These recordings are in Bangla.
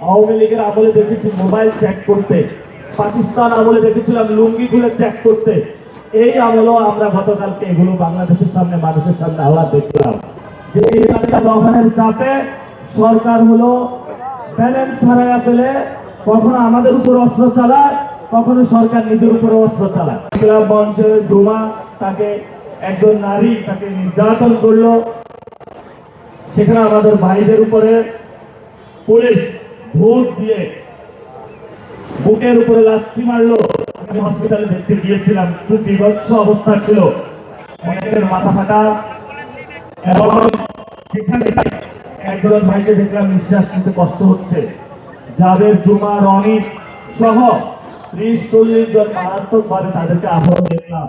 আওয়ামী লীগের আমলে দেখেছি মোবাইল চেক করতে। পাকিস্তান আমলে দেখেছিলাম লুঙ্গি খুলে চেক করতে। এই আমলেও আমরা গতকালকে এগুলো বাংলাদেশের সামনে, মানুষের সামনে আবার দেখলাম। যে এই চাপে সরকার হলো ব্যালেন্স হারাইয়া পেলে কখনো আমাদের উপর অস্ত্র চালায়, কখনো সরকার নিজের উপরে অস্ত্র চালায়। মঞ্চের জমা তাকে একজন নারী তাকে নির্যাতন করল। সেখানে আমাদের ভাইদের উপরে পুলিশ ভোট দিয়ে বুকের উপরে লাথি মারলো। আমি হসপিটালে দেখতে গিয়েছিলাম, খুব বিভৎস অবস্থা ছিল। অনেকের মাথা ফাটা। এবং সেখানে একজন ভাইকে দেখলাম নিঃশ্বাস নিতে কষ্ট হচ্ছে। যাদের জুমা, রনি সহ ত্রিশ, চল্লিশ জন মারাত্মক ভাবে তাদেরকে আহত দেখলাম।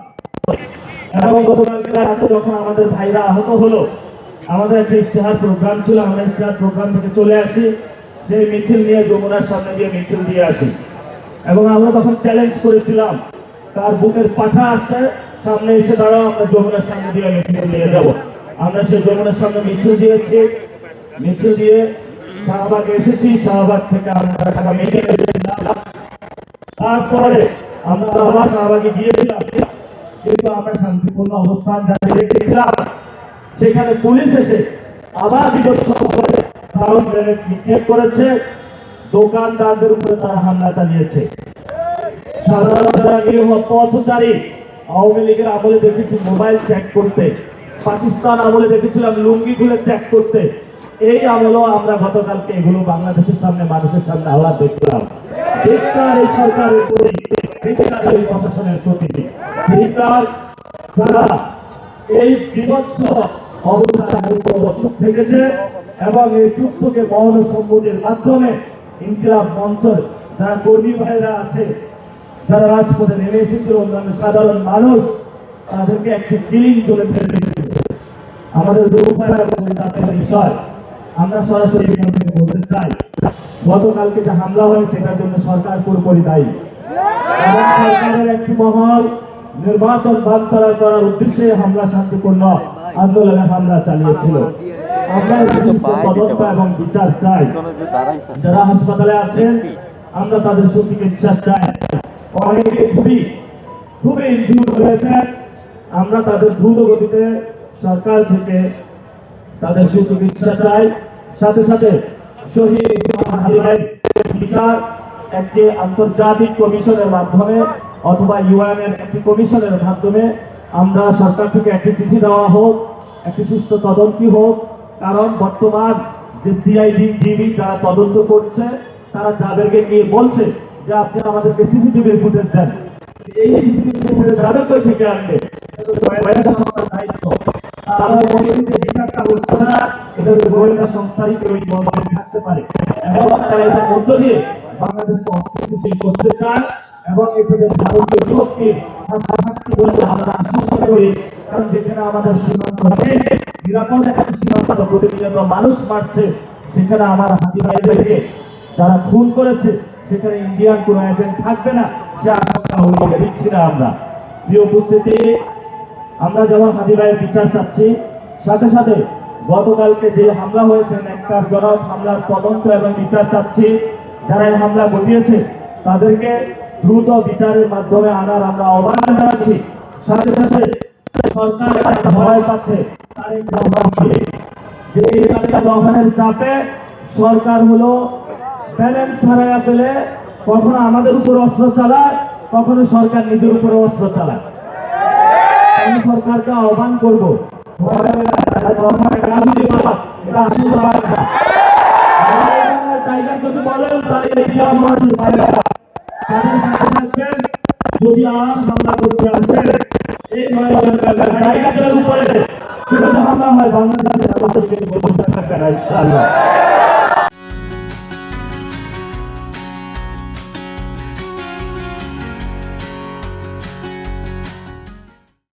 এবং গতকালকে রাতে যখন আমাদের ভাইরা আহত হলো, আমাদের একটা ইশতেহার প্রোগ্রাম ছিল, আমরা ইশতেহার প্রোগ্রাম থেকে চলে আসি। সেই মিছিল নিয়ে যমুনার সামনে দিয়ে মিছিল দিয়ে আসি। এবং আমরা তখন চ্যালেঞ্জ করেছিলাম, তার বুকের পাঠা আসছে, সামনে এসে দাঁড়াও, আমরা যমুনার সামনে দিয়ে মিছিল নিয়ে যাব। আমরা সেই যমুনার সামনে মিছিল দিয়েছি। মিছিল দিয়ে শাহবাগে এসেছি, শাহবাগ থেকে আমরা ঢাকা মিটিং তারপরে আমরা আবার শাহবাগে গিয়েছিলাম। কিন্তু আমরা শান্তিপূর্ণ অবস্থান জারি রেখেছিলাম। সেখানে পুলিশ এসে আবার বিপক্ষ গ্রেনেড নিক্ষেপ করেছে, দোকানদারদের উপরে তারা হামলা চালিয়েছে। সাধারণ যারা পথচারী। আওয়ামী লীগের আমলে দেখেছি মোবাইল চেক করতে। পাকিস্তান আমলে দেখেছিলাম লুঙ্গি খুলে চেক করতে। এই আমলেও আমরা গতকালকে এগুলো বাংলাদেশের সামনে, মানুষের সামনে আবার দেখলাম। ধিক্কার এই সরকারের প্রতি, ধিক্কার এই প্রশাসনের প্রতি। ধিক্কার যারা এই বিভৎস অবস্থার থেকেছে এবং এই চুপকে মৌন সম্মতির মাধ্যমে ইনকিলাব মঞ্চ যারা কর্মী ভাইরা আছে, যারা রাজপথে নেমে এসেছিল, অন্যান্য সাধারণ মানুষ, তাদেরকে একটি কিলিং করে ফেলে আমাদের বিষয় আমরা সরাসরি বলতে চাই। গতকালকে যে হামলা হয়েছে, এটার জন্য সরকার পুরোপুরি দায়ী। সরকারের একটি মহল নির্বাচন বানচারা করার উদ্দেশ্যে হামলা শান্তিপূর্ণ আন্দোলনে হামলা চালিয়েছিল। আমরা তদন্ত এবং বিচার চাই যারা হাসপাতালে আছেন আমরা তাদের সুচিকিৎসা চাই। অনেকে খুবই খুবই ইনজুর হয়েছে। আমরা তাদের দ্রুত গতিতে সরকার থেকে তাদের সুচিকিৎসা চাই। সাথে সাথে শহীদ বিচার একটি আন্তর্জাতিক কমিশনের মাধ্যমে অথবা ইউএন এর একটি কমিশনের মাধ্যমে আমরা সরকার থেকে একটি চিঠি দেওয়া হোক একটি সুস্থ তদন্তি হোক কারণ বর্তমান যে সিআইডি ডিবি যারা তদন্ত করছে, তারা যাদেরকে গিয়ে বলছে যে আপনি আমাদেরকে সিসিটিভির ফুটেজ দেন। এই ফুটেজ যাদের কই থেকে আনবে? এটা থাকতে পারে। এবং তারা মধ্য দিয়ে করতে এবং এখানে ভারতীয় শক্তির আমরা করি কারণ যেখানে আমাদের সীমান্ত নেই নিরাপদ একটা সীমান্ত প্রতিনিয়ত মানুষ মারছে, সেখানে আমার হাতি ভাইদেরকে যারা খুন করেছে, সেখানে ইন্ডিয়ান কোনো এজেন্ট থাকবে না, সে আশঙ্কা হয়ে দিচ্ছি না আমরা। প্রিয় উপস্থিতি, আমরা যেমন হাজি ভাইয়ের বিচার চাচ্ছি, সাথে সাথে গতকালকে যে হামলা হয়েছে, নেককার জনক হামলার তদন্ত এবং বিচার চাচ্ছি, যারা এই হামলা ঘটিয়েছে, তাদেরকে দ্রুত বিচারের মাধ্যমে আনার আমরা আহ্বান জানাচ্ছি। সাথে সাথে সরকার একটা ভয় পাচ্ছে তারেক রহমানকে যে এই তালিকা লঙ্ঘনের চাপে সরকার হলো ব্যালেন্স হারাইয়া পেলে কখনো আমাদের উপর অস্ত্র চালায়, কখনো সরকার নিজের উপরে অস্ত্র চালায়। আমি সরকারকে আহ্বান করব যদি আর হামলা করতে আসে টাইগারের উপরে হামলা হয় বাংলাদেশের মানুষকে বসে থাকবে ইনশাআল্লাহ